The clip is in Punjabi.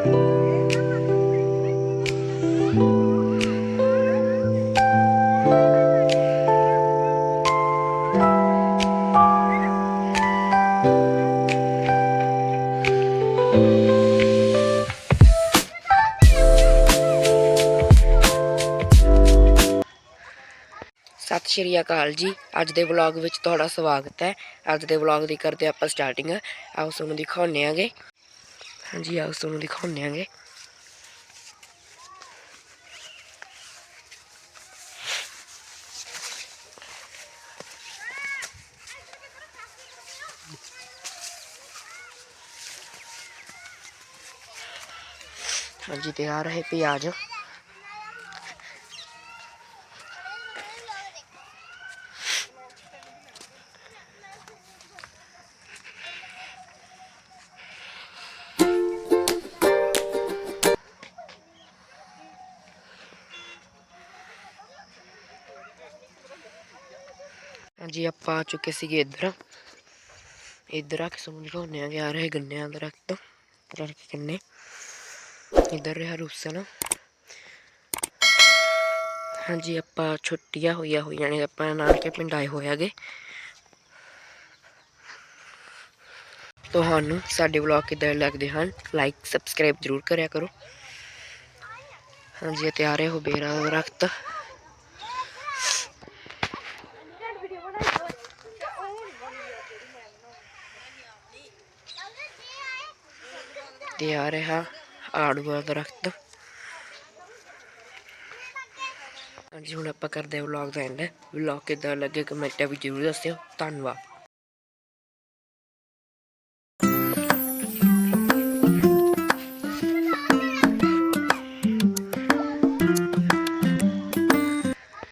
ਸਤਿ ਸ਼੍ਰੀ ਅਕਾਲ ਜੀ। ਅੱਜ ਦੇ ਵਲੌਗ ਵਿੱਚ ਤੁਹਾਡਾ ਸਵਾਗਤ ਹੈ। ਅੱਜ ਦੇ ਵਲੌਗ ਦੀ ਕਰਦੇ ਆਪਾਂ ਸਟਾਰਟਿੰਗ ਆਓ ਸਾਨੂੰ ਦਿਖਾਉਂਦੇ ਆਂਗੇ। ਹਾਂਜੀ ਆਓ ਤੁਹਾਨੂੰ ਦਿਖਾਉਂਦੇ ਆਂਗੇ। ਹਾਂਜੀ ਤੇ ਆ ਰਹੇ ਹਾਂਜੀ ਆਪਾਂ ਆ ਚੁੱਕੇ ਸੀਗੇ ਇੱਧਰ। ਇੱਧਰ ਆ ਕੇ ਤੁਹਾਨੂੰ ਦਿਖਾਉਂਦੇ ਆਂਗੇ ਆ ਰਹੇ ਗੰਨਿਆਂ ਦਾ ਦਰਖਤ ਦਰਖਤ ਕਿੰਨੇ। ਇੱਧਰ ਰਿਹਾ ਰੂਸਨ। ਹਾਂਜੀ ਆਪਾਂ ਛੁੱਟੀਆਂ ਹੋਈਆਂ ਹੋਈਆਂ ਨੇ। ਆਪਾਂ ਨਾਨਕੇ ਪਿੰਡ ਆਏ ਹੋਏ ਹੈਗੇ। ਤੁਹਾਨੂੰ ਸਾਡੇ ਵਲੌਗ ਕਿੱਦਾਂ ਲੱਗਦੇ ਹਨ ਲਾਈਕ ਸਬਸਕ੍ਰਾਈਬ ਜ਼ਰੂਰ ਕਰਿਆ ਕਰੋ। ਹਾਂਜੀ ਇਹ ਤਿਆਰ ਹੈ ਹੋ ਬੇਰਾ ਦਾ ਤੇ ਆ ਰਿਹਾ ਆੜੂਆ ਦਰਖਤ ਹਾਂਜੀ, ਹੁਣ ਆਪਾਂ ਕਰਦੇ ਹਾਂ ਵਲੌਗ ਦਾ ਐਂਡ ਵਲੌਗ ਕਿੱਦਾਂ ਲੱਗੇ ਕਮੈਂਟਾਂ ਵਿੱਚ ਜ਼ਰੂਰ ਦੱਸਿਓ। ਧੰਨਵਾਦ।